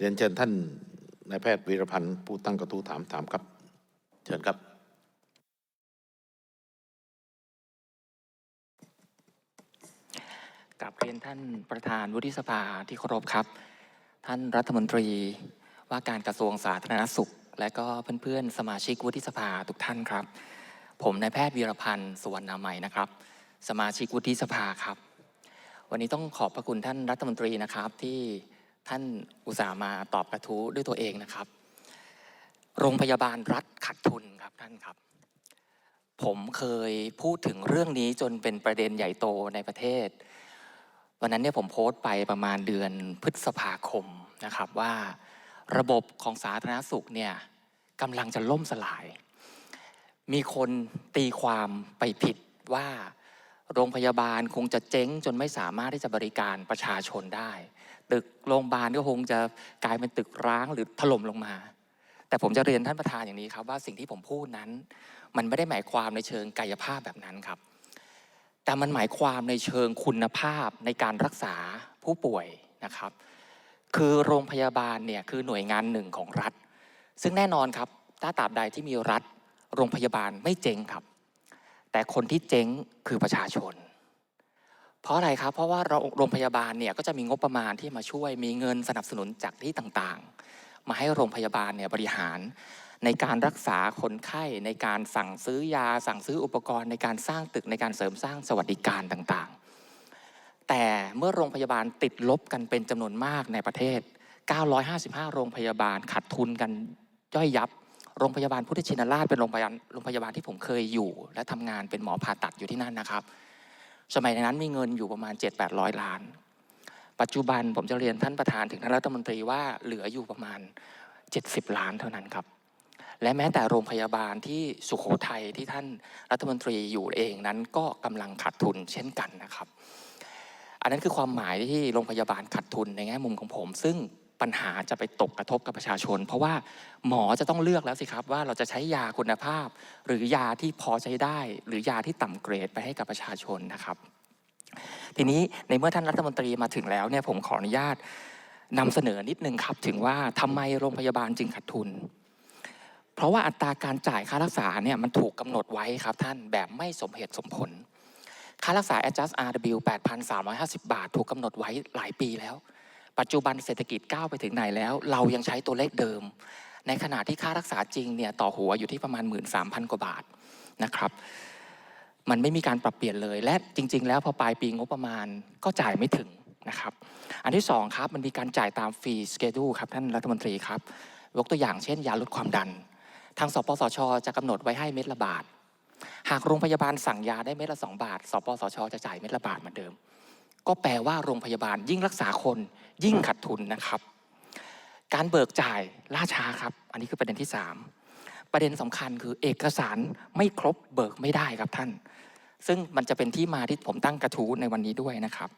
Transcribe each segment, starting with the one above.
เรียนเชิญท่านนายแพทย์วีรพันธ์ผู้ตั้งกระทู้ถามถามครับ เชิญครับ กลับเรียนท่านประธานวุฒิสภาที่เคารพครับ ท่านรัฐมนตรีว่าการกระทรวงสาธารณสุข และก็เพื่อนๆ สมาชิกวุฒิสภาทุกท่านครับ ผมนายแพทย์วีรพันธ์สุวรรณามัยนะครับ สมาชิกวุฒิสภาครับ วันนี้ต้องขอบพระคุณท่านรัฐมนตรีนะครับที่ ท่านอุตส่าห์มาตอบกระทู้ด้วยตัวเองนะครับ โรงพยาบาลรัฐขาดทุนครับท่านครับ ผมเคยพูดถึงเรื่องนี้จนเป็นประเด็นใหญ่โตในประเทศ วันนั้นเนี่ยผมโพสต์ไปประมาณเดือนพฤษภาคมนะครับว่าระบบของสาธารณสุขเนี่ยกำลังจะล่มสลาย มีคนตีความไปผิดว่า โรงพยาบาลคงจะเจ๊งจนไม่สามารถที่จะบริการประชาชนได้ ตึกโรงพยาบาลก็คงจะกลายเป็นตึกร้างหรือถล่มลงมา แต่ผมจะเรียนท่านประธานอย่างนี้ครับ ว่าสิ่งที่ผมพูดนั้น มันไม่ได้หมายความในเชิงกายภาพแบบนั้นครับ แต่มันหมายความในเชิงคุณภาพในการรักษาผู้ป่วยนะครับ คือโรงพยาบาลเนี่ยคือหน่วยงานหนึ่งของรัฐ ซึ่งแน่นอนครับถ้าตราบใดที่มีรัฐ โรงพยาบาลไม่เจ๊งครับ แต่คนที่เจ๊งคือประชาชน เพราะอะไรครับ เพราะว่าเราโรงพยาบาลเนี่ยก็จะมีงบประมาณที่มาช่วย มีเงินสนับสนุนจากที่ต่างๆ มาให้โรงพยาบาลเนี่ยบริหาร ในการรักษาคนไข้ในการสั่งซื้อยา สั่งซื้ออุปกรณ์ในการสร้างตึกในการเสริมสร้างสวัสดิการต่างๆ แต่เมื่อโรงพยาบาลติดลบกันเป็นจำนวนมากในประเทศ 955 โรงพยาบาลขาดทุนกันย่อยยับโรงพยาบาลพุทธชินราชเป็นโรงพยาบาลโรงพยาบาลที่ผมเคยอยู่ และทำงานเป็นหมอผ่าตัดอยู่ที่นั่นนะครับ สมัยนั้นมีเงินอยู่ประมาณ 7-800 ล้าน ปัจจุบันผมจะเรียนท่านประธานถึงท่านรัฐมนตรีว่าเหลืออยู่ประมาณ 70 ล้านเท่านั้นครับ และแม้แต่โรงพยาบาลที่สุขโขทัยที่ท่านรัฐมนตรีอยู่เองนั้นก็กำลังขาดทุนเช่นกันนะครับ อันนั้นคือความหมายที่โรงพยาบาลขาดทุนในแง่มุมของผม ซึ่ง ปัญหาจะไปตกกระทบกับประชาชน เพราะว่าหมอจะต้องเลือกแล้วสิครับว่าเราจะใช้ยาคุณภาพ หรือยาที่พอใช้ได้ หรือยาที่ต่ำเกรดไปให้กับประชาชนนะครับ ทีนี้ในเมื่อท่านรัฐมนตรีมาถึงแล้วเนี่ยผมขออนุญาตนำเสนอนิดนึงครับถึงว่าทำไมโรงพยาบาลจึงขาดทุน เพราะว่าอัตราการจ่ายค่ารักษาเนี่ยมันถูกกำหนดไว้ครับท่านแบบไม่สมเหตุสมผล ค่ารักษา adjust RW 8,350 บาท ถูกกำหนดไว้หลายปีแล้ว ปัจจุบันเศรษฐกิจก้าวไปถึงไหนแล้ว เรายังใช้ตัวเลขเดิม ในขณะที่ค่ารักษาจริงเนี่ยต่อหัวอยู่ที่ประมาณ 13,000 กว่าบาทนะครับ มันไม่มีการปรับเปลี่ยนเลย และจริง ๆ แล้วพอปลายปีงบประมาณก็จ่ายไม่ถึงนะครับ อันที่สองครับมันมีการจ่ายตามฟรีสเกดูครับท่านรัฐมนตรีครับยกตัวอย่างเช่น ยาลดความดัน ทางสปสช จะกำหนดไว้ให้เม็ดละบาท หากโรงพยาบาลสั่งยาได้เม็ดละสองบาท สปสช จะจ่ายเม็ดละบาทเหมือนเดิม ก็แปลว่าโรงพยาบาลยิ่งรักษาคนยิ่งขาดทุนนะครับ การเบิกจ่ายล่าช้าครับ อันนี้คือประเด็นที่สามประเด็นสำคัญคือเอกสารไม่ครบเบิกไม่ได้ครับท่าน ซึ่งมันจะเป็นที่มาที่ผมตั้งกระทู้ในวันนี้ด้วยนะครับ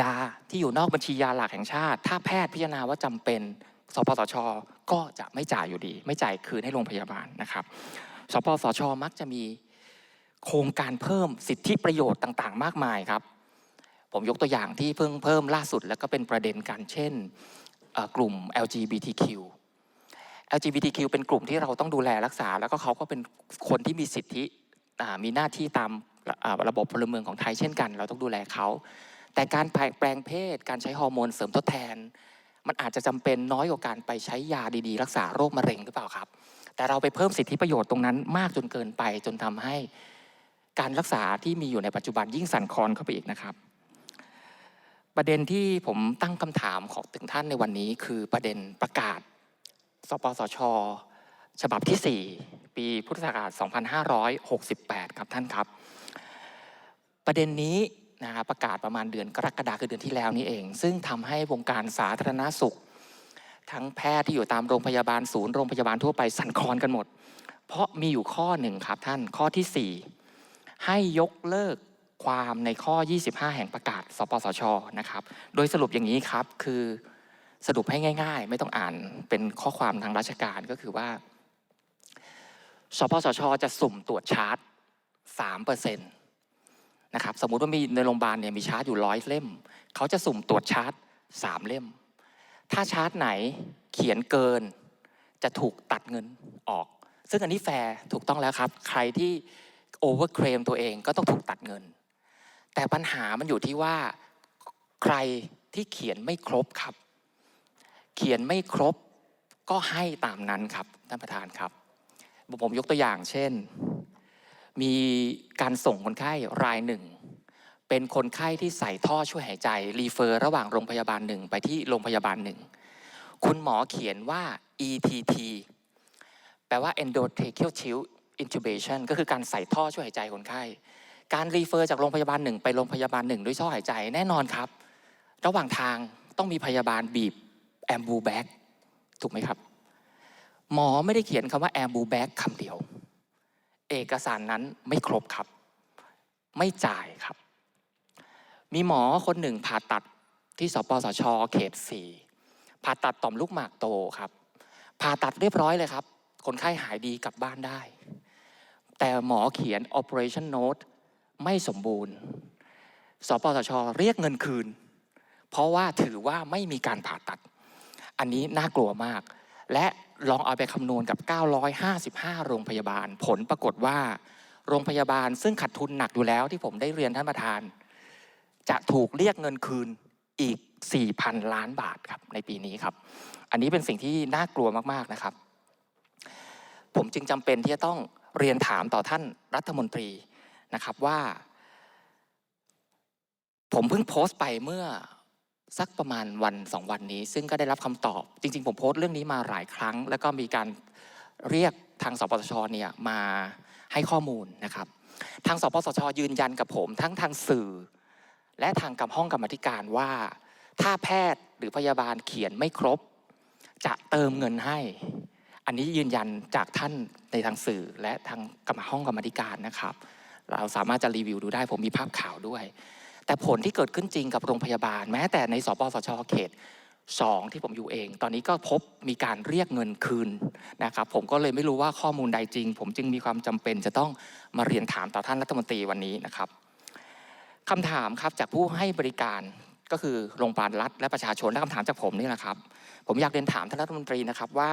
ยาที่อยู่นอกบัญชียาหลักแห่งชาติ ถ้าแพทย์พิจารณาว่าจำเป็น สปสช ก็จะไม่จ่ายอยู่ดี ไม่จ่ายคืนให้โรงพยาบาลนะครับ สปสช มักจะมีโครงการเพิ่มสิทธิประโยชน์ต่าง ๆ มากมายครับ ผมยกตัวอย่างที่เพิ่งเพิ่มล่าสุด แล้วก็เป็นประเด็นกันเช่นกลุ่ม LGBTQ LGBTQ เป็นกลุ่มที่เราต้องดูแลรักษา แล้วก็เขาก็เป็นคนที่มีสิทธิมีหน้าที่ตามระบบพลเมืองของไทยเช่นกัน เราต้องดูแลเขาแต่การแปลงเพศ การใช้ฮอร์โมนเสริมทดแทน มันอาจจะจำเป็นน้อยกว่าการไปใช้ยาดีๆ รักษาโรคมะเร็งหรือเปล่าครับ แต่เราไปเพิ่มสิทธิประโยชน์ตรงนั้นมากจนเกินไปจนทำให้การรักษาที่มีอยู่ในปัจจุบันยิ่งสั่นคลอนเข้าไปอีกนะครับ ประเด็นที่ผมตั้งคำถามของถึงท่านในวันนี้ คือประเด็นประกาศ สปสช ฉบับที่ 4 ปีพุทธศักราช 2568 ครับท่านครับ ประเด็นนี้นะครับประกาศประมาณเดือนกรกฎาคมคือเดือนที่แล้วนี้เอง ซึ่งทำให้วงการสาธารณสุข ทั้งแพทย์ที่อยู่ตามโรงพยาบาลศูนย์โรงพยาบาลทั่วไปสั่นคลอนกันหมด เพราะมีอยู่ข้อหนึ่งครับท่านข้อที่ 4 ให้ยกเลิก ความในข้อ 25 แห่งประกาศ สปสชนะครับ โดยสรุปอย่างนี้ครับคือสรุปให้ง่าย ๆ ไม่ต้องอ่านเป็นข้อความทางราชการก็คือว่า สปสช จะสุ่มตรวจชาร์จ3%นะครับสมมุติว่ามีในโรงพยาบาลเนี่ยมีชาร์จอยู่ร้อยเล่ม เขาจะสุ่มตรวจชาร์จ3เล่ม ถ้าชาร์ตไหนเขียนเกิน จะถูกตัดเงินออก ซึ่งอันนี้แฟร์ถูกต้องแล้วครับ ใครที่โอเวอร์เคลมตัวเองก็ต้องถูกตัดเงิน แต่ปัญหามันอยู่ที่ว่าใครที่เขียนไม่ครบครับ เขียนไม่ครบก็ให้ตามนั้นครับท่านประธานครับ ผมยกตัวอย่างเช่น มีการส่งคนไข้รายหนึ่ง เป็นคนไข้ที่ใส่ท่อช่วยหายใจ รีเฟอร์ระหว่างโรงพยาบาลหนึ่งไปที่โรงพยาบาลหนึ่ง คุณหมอเขียนว่า ETT แปลว่า endotracheal tube intubation ก็คือการใส่ท่อช่วยหายใจคนไข้ การรีเฟอร์จากโรงพยาบาลหนึ่งไปโรงพยาบาลหนึ่งด้วยท่อหายใจแน่นอนครับ ระหว่างทางต้องมีพยาบาลบีบแอมบูแบ็กถูกไหมครับ หมอไม่ได้เขียนคำว่าแอมบูแบ็กคำเดียว เอกสารนั้นไม่ครบครับ ไม่จ่ายครับ มีหมอคนหนึ่งผ่าตัดที่สปสชเขตสี่ผ่าตัดต่อมลูกหมากโตครับ ผ่าตัดเรียบร้อยเลยครับ คนไข้หายดีกลับบ้านได้ แต่หมอเขียน operation note ไม่สมบูรณ์ สปสช เรียกเงินคืน เพราะว่าถือว่าไม่มีการผ่าตัด อันนี้น่ากลัวมาก และลองเอาไปคำนวณกับ 955 โรงพยาบาล ผลปรากฏว่า โรงพยาบาลซึ่งขาดทุนหนักอยู่แล้วที่ผมได้เรียนท่านประธาน จะถูกเรียกเงินคืนอีก 4,000 ล้านบาทครับในปีนี้ครับ อันนี้เป็นสิ่งที่น่ากลัวมากๆนะครับ ผมจึงจำเป็นที่จะต้องเรียนถามต่อท่านรัฐมนตรี นะครับว่า ผมเพิ่งโพสต์ไปเมื่อสักประมาณวันสองวันนี้ ซึ่งก็ได้รับคำตอบ จริง ๆ ผมโพสต์เรื่องนี้มาหลายครั้ง แล้วก็มีการเรียกทางสปสชเนี่ยมาให้ข้อมูลนะครับ ทางสปสชยืนยันกับผม ทั้งทางสื่อ และทางกับห้องกรรมธิการว่า ถ้าแพทย์หรือพยาบาลเขียนไม่ครบ จะเติมเงินให้ อันนี้ยืนยันจากท่านในทางสื่อและทางกรรมห้องกรรมธิการนะครับ เราสามารถจะรีวิวดูได้ผมมีภาพข่าวด้วย แต่ผลที่เกิดขึ้นจริงกับโรงพยาบาล แม้แต่ในสปสชเขต2ที่ผมอยู่เอง ตอนนี้ก็พบมีการเรียกเงินคืนนะครับผมก็เลยไม่รู้ว่าข้อมูลใดจริง ผมจึงมีความจำเป็นจะต้องมาเรียนถามต่อท่านรัฐมนตรีวันนี้นะครับคำถามครับจากผู้ให้บริการก็คือโรงพยาบาลรัฐและประชาชนและคำถามจากผมนี่แหละครับ ผมอยากเรียนถามท่านรัฐมนตรีนะครับว่า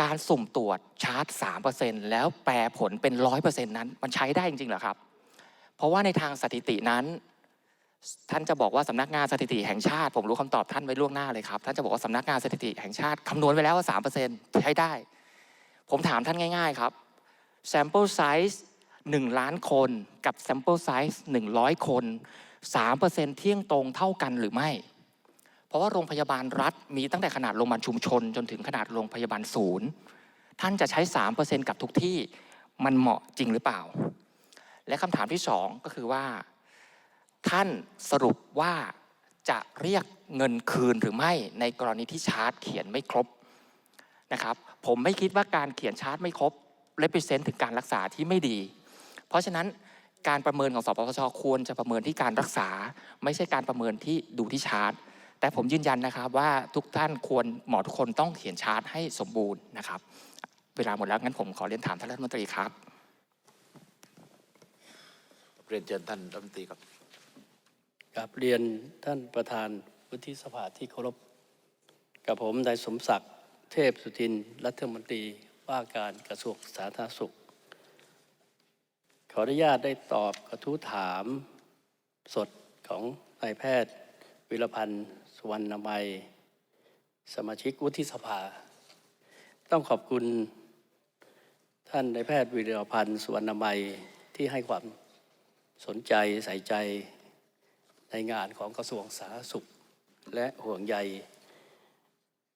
การสุ่มตรวจชาร์จ 3%แล้วแปลผลเป็น 100%นั้น มันใช้ได้จริงๆหรอครับ เพราะว่าในทางสถิตินั้น ท่านจะบอกว่าสำนักงานสถิติแห่งชาติ ผมรู้คำตอบท่านไว้ล่วงหน้าเลยครับ ท่านจะบอกว่าสำนักงานสถิติแห่งชาติคำนวณไว้แล้วว่า 3%ใช้ได้ ผมถามท่านง่าย ๆ ครับ sample size 1 ล้านคนกับ sample size 100 คน 3%เที่ยงตรงเท่ากันหรือไม่ เพราะว่าโรงพยาบาลรัฐมีตั้งแต่ขนาดโรงพยาบาลชุมชน จนถึงขนาดโรงพยาบาลศูนย์ ท่านจะใช้ 3%กับทุกที่มันเหมาะจริงหรือเปล่า และคำถามที่สองก็คือว่า ท่านสรุปว่าจะเรียกเงินคืนหรือไม่ในกรณีที่ชาร์จเขียนไม่ครบนะครับผมไม่คิดว่าการเขียนชาร์จไม่ครบ represent ถึงการรักษาที่ไม่ดี เพราะฉะนั้นการประเมินของสปสชควรจะประเมินที่การรักษา ไม่ใช่การประเมินที่ดูที่ชาร์จ แต่ผมยืนยันนะครับว่าทุกท่านควรหมอทุกคนต้องเขียนชาร์จให้สมบูรณ์นะครับ เวลาหมดแล้วงั้นผมขอเรียนถามท่านรัฐมนตรีครับ เรียนเชิญท่านรัฐมนตรีครับกับเรียนท่านประธานวุฒิสภาที่เคารพ กับผมนายสมศักดิ์เทพสุทินรัฐมนตรีว่าการกระทรวงสาธารณสุข ขออนุญาตได้ตอบกระทู้ถามสดของนายแพทย์ วิรพันธ์สุวรรณมัย สมาชิกวุฒิสภา ต้องขอบคุณท่านนายแพทย์วิรพันธ์สุวรรณมัยที่ให้ความสนใจใส่ใจในงานของกระทรวงสาธารณสุข และห่วงใย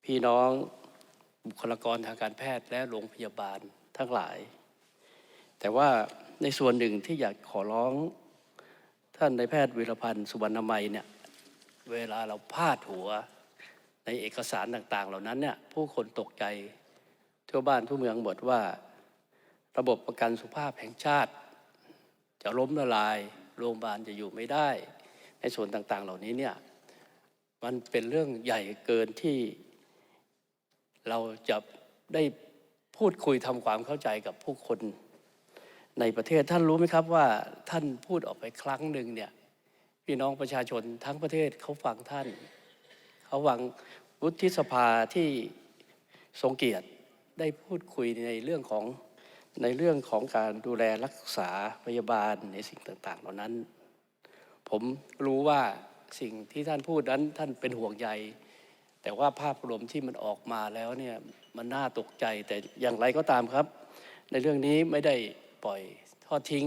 พี่น้องบุคลากรทางการแพทย์และโรงพยาบาลทั้งหลาย แต่ว่าในส่วนหนึ่งที่อยากขอร้องท่านนายแพทย์วิรพันธ์สุวรรณมัยเนี่ย เวลาเราพาดหัวในเอกสารต่างๆ เหล่านั้นเนี่ยผู้คนตกใจทั่วบ้านทั่วเมืองหมดว่า ระบบประกันสุขภาพแห่งชาติ จะล้มละลายโรงพยาบาลจะอยู่ไม่ได้ ในส่วนต่างๆ เหล่านี้เนี่ยมันเป็นเรื่องใหญ่เกินที่เราจะได้พูดคุยทำความเข้าใจกับผู้คนในประเทศท่านรู้ไหมครับว่าท่านพูดออกไปครั้งหนึ่งเนี่ย พี่น้องประชาชนทั้งประเทศเขาฟังท่าน เขาฟังวุฒิสภาที่ทรงเกียรติได้พูดคุยในเรื่องของในเรื่องของการดูแลรักษาพยาบาลในสิ่งต่างๆ เหล่านั้น ผมรู้ว่าสิ่งที่ท่านพูดนั้นท่านเป็นห่วงใย แต่ว่าภาพรวมที่มันออกมาแล้วเนี่ยมันน่าตกใจแต่อย่างไรก็ตามครับ ในเรื่องนี้ไม่ได้ปล่อยทอดทิ้ง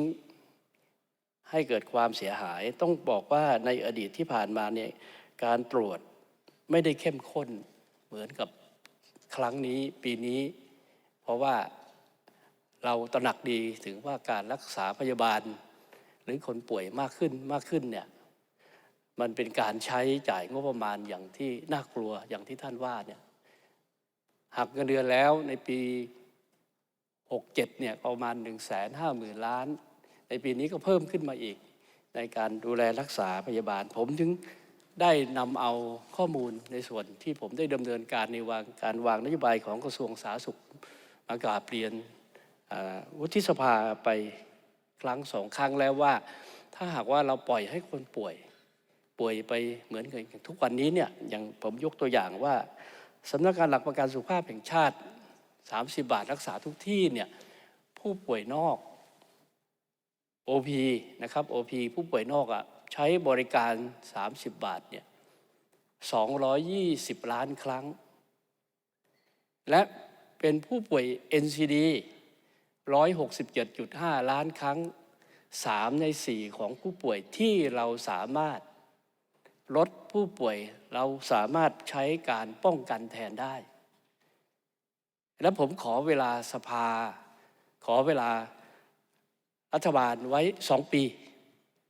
ให้เกิดความเสียหาย ต้องบอกว่าในอดีตที่ผ่านมาเนี่ยการตรวจไม่ได้เข้มข้นเหมือนกับครั้งนี้ปีนี้ เพราะว่าเราตระหนักดีถึงว่าการรักษาพยาบาล หรือคนป่วยมากขึ้นมากขึ้นเนี่ยมันเป็นการใช้จ่ายงบประมาณอย่างที่น่ากลัวอย่างที่ท่านว่าเนี่ยหักเงินเดือนแล้วในปี 67เนี่ยประมาณ 1 5 0 0 0 0 ล้าน ในปีนี้ก็เพิ่มขึ้นมาอีก ในการดูแลรักษาพยาบาล ผมถึงได้นำเอาข้อมูลในส่วนที่ผมได้ดำเนินการในวางการวางนโยบายของกระทรวงสาธารณสุขมากราบเรียนวุฒิสภาไปครั้งสองครั้งแล้วว่า ถ้าหากว่าเราปล่อยให้คนป่วยป่วยไปเหมือนกับอย่างทุกวันนี้เนี่ยอย่างผมยกตัวอย่างว่าสำนักงานหลักประกันสุขภาพแห่งชาติ 30 บาทรักษาทุกที่เนี่ยผู้ป่วยนอก OP นะครับ OP ผู้ป่วยนอกอะ่ะใช้บริการ 30 บาทเนี่ย220 ล้านครั้ง และเป็นผู้ป่วย NCD 167.5 ล้านครั้ง 3 ใน 4 ของผู้ป่วยที่เราสามารถลดผู้ป่วยเราสามารถใช้การป้องกันแทนได้ และผมขอเวลาสภา ขอเวลา รัฐบาลไว้สองปี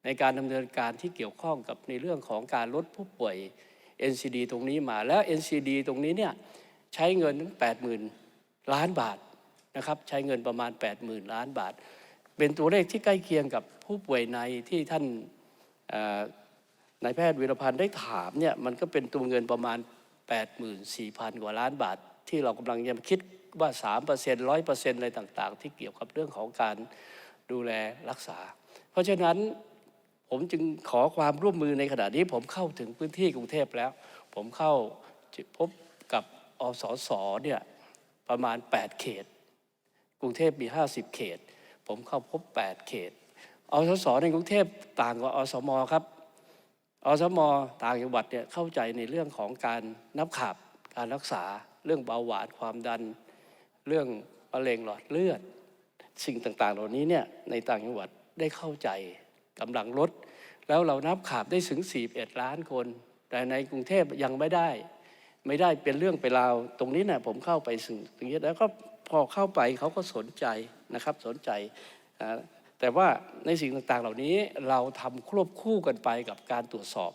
ในการดำเนินการที่เกี่ยวข้องกับในเรื่องของการลดผู้ป่วย NCD ตรงนี้มาแล้ว NCD ตรงนี้เนี่ยใช้เงินถึง80,000 ล้านบาทนะครับใช้เงินประมาณ 80,000 ล้านบาท เป็นตัวเลขที่ใกล้เคียงกับผู้ป่วยในที่ท่านนายแพทย์วิรพันธ์ได้ถามเนี่ยมันก็เป็นตัวเงินประมาณ 84,000 กว่าล้านบาท ที่เรากำลังจะคิดว่า 3% 100%อะไรต่าง ๆ ที่เกี่ยวกับเรื่องของการ ดูแลรักษา เพราะฉะนั้นผมจึงขอความร่วมมือในขณะนี้ ผมเข้าถึงพื้นที่กรุงเทพแล้ว ผมเข้าพบกับอสสเนี่ยประมาณ 8 เขต กรุงเทพมี 50 เขต ผมเข้าพบ 8 เขตอสสในกรุงเทพต่างกว่าอสมครับอสมต่างจังหวัดเนี่ยเข้าใจในเรื่องของการนับขับการรักษาเรื่องเบาหวานความดัน เรื่องมะเร็งหลอดเลือด สิ่งต่างๆ เหล่านี้เนี่ยในต่างจังหวัดได้เข้าใจกำลังลด แล้วเรานับขาบได้ถึง 41 ล้านคน แต่ในกรุงเทพยังไม่ได้ ไม่ได้เป็นเรื่องเป็นราว ตรงนี้นะผมเข้าไปสึงตรงนี้แล้วก็พอเข้าไปเขาก็สนใจนะครับสนใจ แต่ว่าในสิ่งต่างๆ เหล่านี้เราทำควบคู่กันไปกับการตรวจสอบ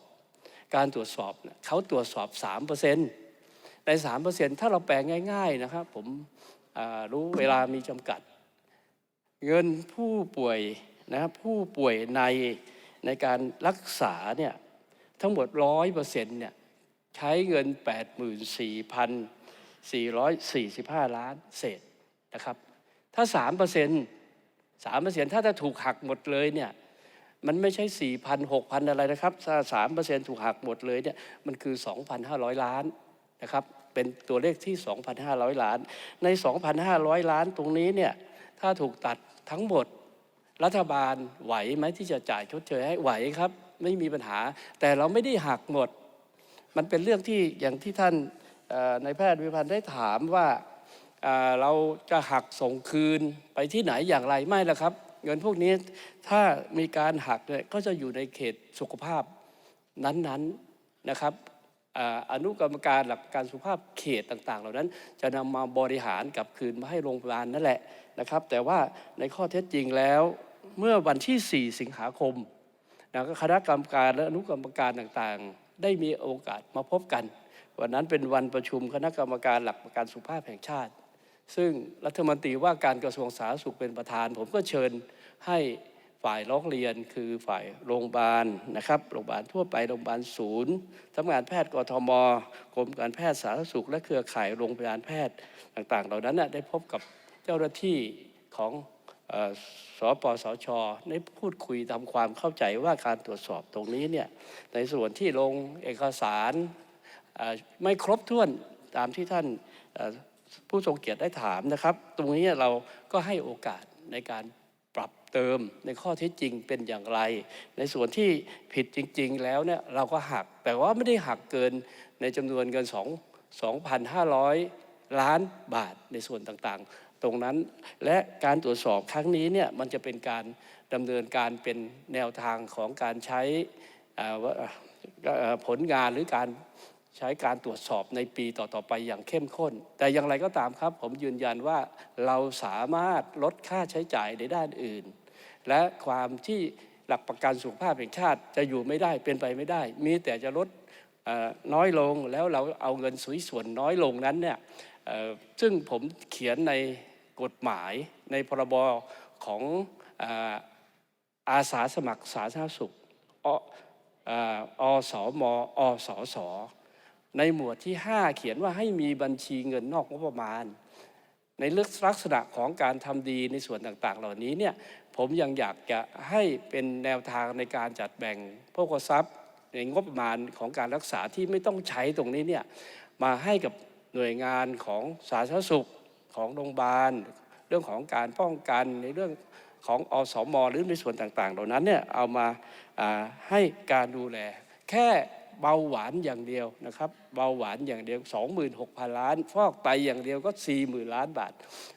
การตรวจสอบเขาตรวจสอบ 3%ใน 3%ถ้าเราแปลงง่าย ๆนะครับ ผมรู้เวลามีจำกัด เงินผู้ป่วยนะครับผู้ป่วยในในการรักษาเนี่ยทั้งหมดร้อยเปอร์เซ็นต์เนี่ยใช้เงิน 84,445 ล้านเศษนะครับ ถ้า3%เปอร์เซ็นต์3เปอร์เซ็นต์ถ้าจะถูกหักหมดเลยเนี่ยมันไม่ใช่ 4,000 6,000 อะไรนะครับ ถ้า3เปอร์เซ็นต์ถูกหักหมดเลยเนี่ยมันคือ 2,500 ล้านนะครับ เป็นตัวเลขที่ 2,500 ล้าน ใน 2,500 ล้านตรงนี้เนี่ยถ้าถูกตัด ทั้งหมดรัฐบาลไหวไหมที่จะจ่ายชดเชยให้ไหวครับ ไม่มีปัญหา แต่เราไม่ได้หักหมด มันเป็นเรื่องที่อย่างที่ท่านนายแพทย์วิพันธ์ได้ถามว่าเเราจะหักส่งคืนไปที่ไหนอย่างไรไม่ละครับ เงินพวกนี้ถ้ามีการหักเนี่ยก็จะอยู่ในเขตสุขภาพนั้นๆนะครับ อนุกรรมการหลักการสุขภาพเขตต่าง ๆ เหล่านั้น จะนำมาบริหารกับคืนมาให้โรงพยาบาลนั่นแหละนะครับ แต่ว่าในข้อเท็จจริงแล้วเมื่อวันที่ 4 สิงหาคมนะคณะกรรมการและอนุกรรมการต่างๆ ได้มีโอกาสมาพบกันวันนั้นเป็นวันประชุมคณะกรรมการหลักประกันสุขภาพแห่งชาติ ซึ่งรัฐมนตรีว่าการกระทรวงสาธารณสุขเป็นประธาน ผมก็เชิญให้ ฝ่ายร้องเรียนคือฝ่ายโรงพยาบาลนะครับโรงพยาบาลทั่วไปโรงพยาบาลศูนย์สำนักงานแพทย์กทมกรมการแพทย์สาธารณสุข และเครือข่ายโรงพยาบาลแพทย์ต่างๆ เหล่านั้นได้พบกับเจ้าหน้าที่ของเอ่อสปสชได้พูดคุยทำความเข้าใจว่าการตรวจสอบตรงนี้เนี่ยในส่วนที่ลงเอกสารไม่ครบถ้วนตามที่ท่านผู้ทรงเกียรติได้ถามนะครับ ตรงนี้เราก็ให้โอกาสในการ เติมในข้อเท็จจริงเป็นอย่างไร ในส่วนที่ผิดจริง ๆ แล้วเนี่ยเราก็หัก แต่ว่าไม่ได้หักเกินในจำนวนเงิน2 2,500 ล้านบาทในส่วนต่างๆ ตรงนั้น และการตรวจสอบครั้งนี้เนี่ยมันจะเป็นการดำเนินการเป็นแนวทางของการใช้ผลงานหรือการใช้การตรวจสอบในปีต่อ ๆ ไปอย่างเข้มข้น แต่อย่างไรก็ตามครับ ผมยืนยันว่าเราสามารถลดค่าใช้จ่ายในด้านอื่น และความที่หลักประกันสุขภาพแห่งชาติจะอยู่ไม่ได้เป็นไปไม่ได้ มีแต่จะลดน้อยลงแล้วเราเอาเงินสุยส่วนน้อยลงนั้นเนี่ยซึ่งผมเขียนในกฎหมายในพรบของอาสาสมัครสาธารณสุขออออสมอสสในหมวดที่ 5 เขียนว่าให้มีบัญชีเงินนอกงบประมาณ ในลักษณะของการทำดีในส่วนต่างๆ เหล่านี้เนี่ย ผมยังอยากจะให้เป็นแนวทางในการจัดแบ่งพวกทรัพย์ในงบประมาณของการรักษาที่ไม่ต้องใช้ตรงนี้เนี่ยมาให้กับหน่วยงานของสาธารณสุขของโรงพยาบาล เรื่องของการป้องกันในเรื่องของอสมหรือในส่วนต่างๆ เหล่านั้นเนี่ยเอามาอ่าให้การดูแล แค่ เบาหวานอย่างเดียวนะครับ เบาหวานอย่างเดียว 26,000 ล้าน ฟอกไตอย่างเดียวก็ 40,000 ล้านบาท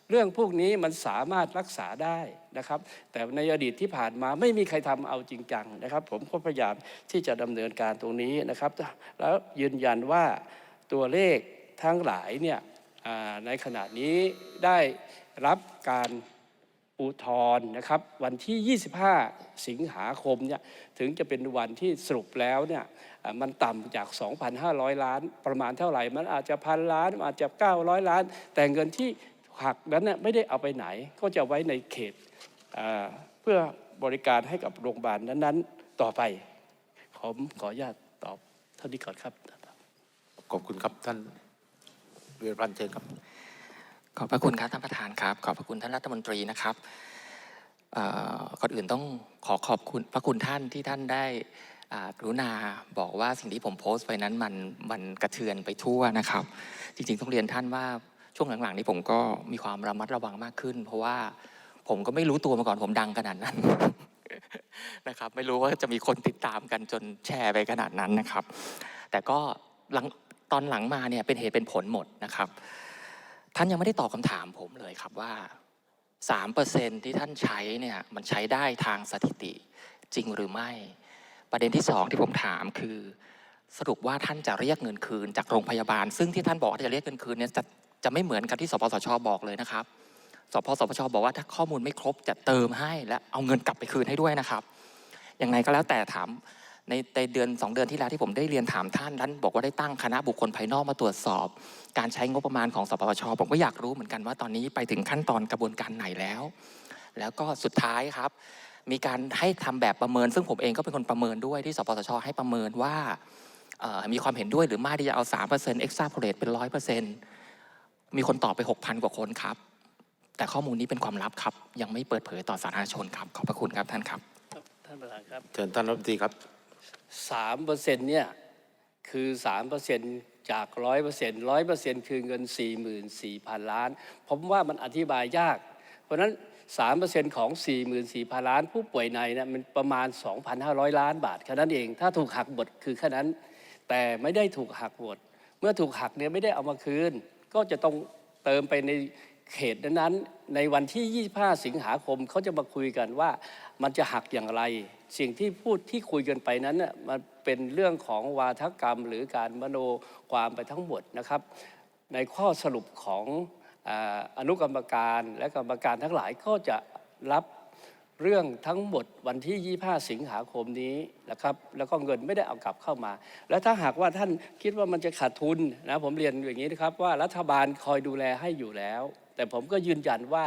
เรื่องพวกนี้มันสามารถรักษาได้นะครับ แต่ในอดีตที่ผ่านมาไม่มีใครทำเอาจริงจังนะครับ ผมก็พยายามที่จะดำเนินการตรงนี้นะครับ แล้วยืนยันว่าตัวเลขทั้งหลายเนี่ยในขณะนี้ได้รับการอุทธรณ์นะครับวันที่ 25 สิงหาคมเนี่ยถึงจะเป็นวันที่สรุปแล้วเนี่ย มันต่ำจาก 2,500 ล้าน ประมาณเท่าไหร่ มันอาจจะพันล้านมันอาจจะ 900 ล้าน แต่เงินที่หักนั้นเนี่ยไม่ได้เอาไปไหน ก็จะไว้ในเขตอ่าเพื่อบริการให้กับโรงพยาบาลนั้นๆ ต่อไป ผมขออนุญาตตอบเท่านี้ก่อนครับ ขอบคุณครับท่านวีรพันธ์เชิญครับ ขอบพระคุณครับท่านประธานครับ ขอบพระคุณท่านรัฐมนตรีนะครับเอ่อก่อนอื่นต้องขอขอบคุณพระคุณท่านที่ท่านได้อ่า กรุณาบอกว่าสิ่งที่ผมโพสต์ไปนั้นมันมันกระเทือนไปทั่วนะครับ จริงๆต้องเรียนท่านว่าช่วงหลังๆนี้ผมก็มีความระมัดระวังมากขึ้น เพราะว่าผมก็ไม่รู้ตัวมาก่อนผมดังขนาดนั้นนะครับ ไม่รู้ว่าจะมีคนติดตามกันจนแชร์ไปขนาดนั้นนะครับ แต่ก็หลังตอนหลังมาเนี่ยเป็นเหตุเป็นผลหมดนะครับ ท่านยังไม่ได้ตอบคำถามผมเลยครับว่า3%ที่ท่านใช้เนี่ยมันใช้ได้ทางสถิติจริงหรือไม่ ประเด็นที่สองที่ผมถามคือสรุปว่าท่านจะเรียกเงินคืนจากโรงพยาบาล ซึ่งที่ท่านบอกว่าจะเรียกเงินคืนเนี่ยจะจะไม่เหมือนกับที่สปสชบอกเลยนะครับสพสปชบอกว่าถ้าข้อมูลไม่ครบจะเติมให้และเอาเงินกลับไปคืนให้ด้วยนะครับอย่างไรก็แล้วแต่ถามในในเดือนสองเดือนที่แล้วที่ผมได้เรียนถามท่านท่านบอกว่าได้ตั้งคณะบุคคลภายนอกมาตรวจสอบ การใช้งบประมาณของสปชผมก็อยากรู้เหมือนกันว่าตอนนี้ไปถึงขั้นตอนกระบวนการไหนแล้ว แล้วก็สุดท้ายครับ มีการให้ทำแบบประเมิน ซึ่งผมเองก็เป็นคนประเมินด้วยที่สปสชให้ประเมินว่าเอ่อมีความเห็นด้วยหรือไม่ที่จะเอา 3% extrapolate เป็น 100%มีคนตอบไป 6,000 กว่าคนครับ แต่ข้อมูลนี้เป็นความลับครับ ยังไม่เปิดเผยต่อสาธารณชนครับ ขอบพระคุณครับท่านครับ ท่านประธานครับเชิญท่านรัฐมนตรีครับสามเปอร์เซ็นต์เนี่ยคือสามเปอร์เซ็นต์จากร้อยเปอร์เซ็นต์ร้อยเปอร์เซ็นต์คือเงินสี่หมื่นสี่พันล้าน ผมว่ามันอธิบายยาก เพราะฉะนั้น สามเปอร์เซ็นต์ของสี่หมื่นสี่พันล้าน ผู้ป่วยในเนี่ยมันประมาณสองพันห้าร้อยล้านบาทแค่นั้นเอง ถ้าถูกหักหมดคือแค่นั้น แต่ไม่ได้ถูกหักหมดเมื่อถูกหักเนี่ยไม่ได้เอามาคืน ก็จะต้องเติมไปในเขตนั้นๆ ในวันที่ 25 สิงหาคมเขาจะมาคุยกันว่ามันจะหักอย่างไร สิ่งที่พูดที่คุยกันไปนั้นน่ะมันเป็นเรื่องของวาทกรรมหรือการมโนความไปทั้งหมดนะครับ ในข้อสรุปของ อนุกรรมการและกรรมการทั้งหลายก็จะรับเรื่องทั้งหมดวันที่ 25 สิงหาคมนี้นะครับ แล้วก็เงินไม่ได้เอากลับเข้ามา แล้วถ้าหากว่าท่านคิดว่ามันจะขาดทุนนะผมเรียนอย่างนี้นะครับว่ารัฐบาลคอยดูแลให้อยู่แล้ว แต่ผมก็ยืนยันว่า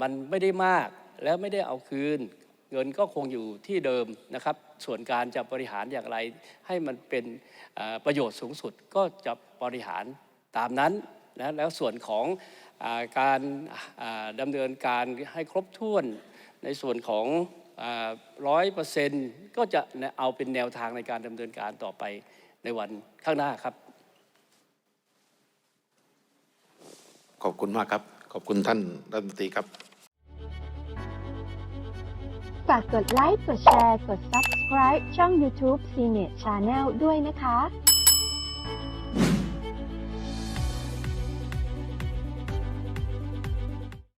มันไม่ได้มากแล้วไม่ได้เอาคืน เงินก็คงอยู่ที่เดิมนะครับ ส่วนการจะบริหารอย่างไร ให้มันเป็นประโยชน์สูงสุดก็จะบริหารตามนั้น นะแล้วส่วนของอการดำเนินการให้ครบถ้วนในส่วนของร้อยเปอร์เซ็นต์ก็จะเอาเป็นแนวทางในการดำเนินการต่อไปในวันข้างหน้าครับ ขอบคุณมากครับ ขอบคุณท่านรัฐมนตรีครับ ฝากกดไลค์ กดแชร์ กด subscribe ช่อง YouTube c n e t Channel ด้วยนะคะ